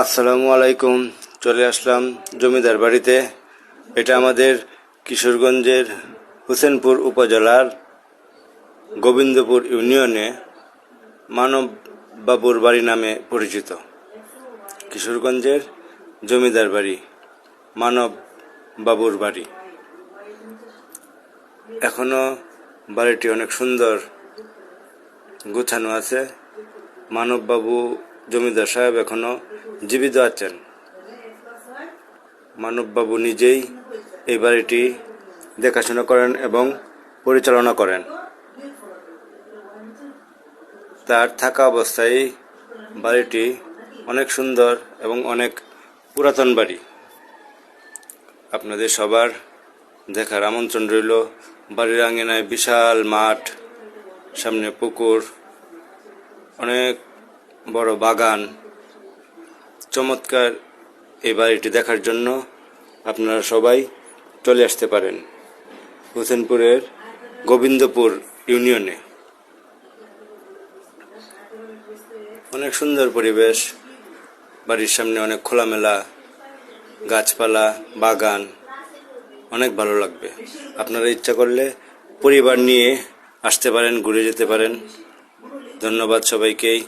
আসসালামু আলাইকুম, চলে আসলাম জমিদার বাড়িতে। এটা আমাদের কিশোরগঞ্জের হোসেনপুর উপজেলার গোবিন্দপুর ইউনিয়নে মানব বাবুর বাড়ি নামে পরিচিত। কিশোরগঞ্জের জমিদার বাড়ি মানব বাবুর বাড়ি। এখনও বাড়িটি অনেক সুন্দর গোছানো আছে। মানববাবু জমিদার সাহেব এখনও জীবিত আছেন। মানববাবু নিজেই এই বাড়িটি দেখাশোনা করেন এবং পরিচালনা করেন। তার থাকা অবস্থায় বাড়িটি অনেক সুন্দর এবং অনেক পুরাতন বাড়ি। আপনাদের সবার দেখার আমন্ত্রণ রইল বাড়ির আঙিনায় বিশাল মাঠ, সামনে পুকুর, অনেক বড় বাগান চমৎকার এই বাড়িটি দেখার জন্য আপনারা সবাই চলে আসতে পারেন হোসেনপুরের গোবিন্দপুর ইউনিয়নে। অনেক সুন্দর পরিবেশ, বাড়ির সামনে অনেক খোলামেলা গাছপালা, বাগান, অনেক ভালো লাগবে। আপনারা ইচ্ছা করলে পরিবার নিয়ে আসতে পারেন, ঘুরে যেতে পারেন। ধন্যবাদ সবাইকেই।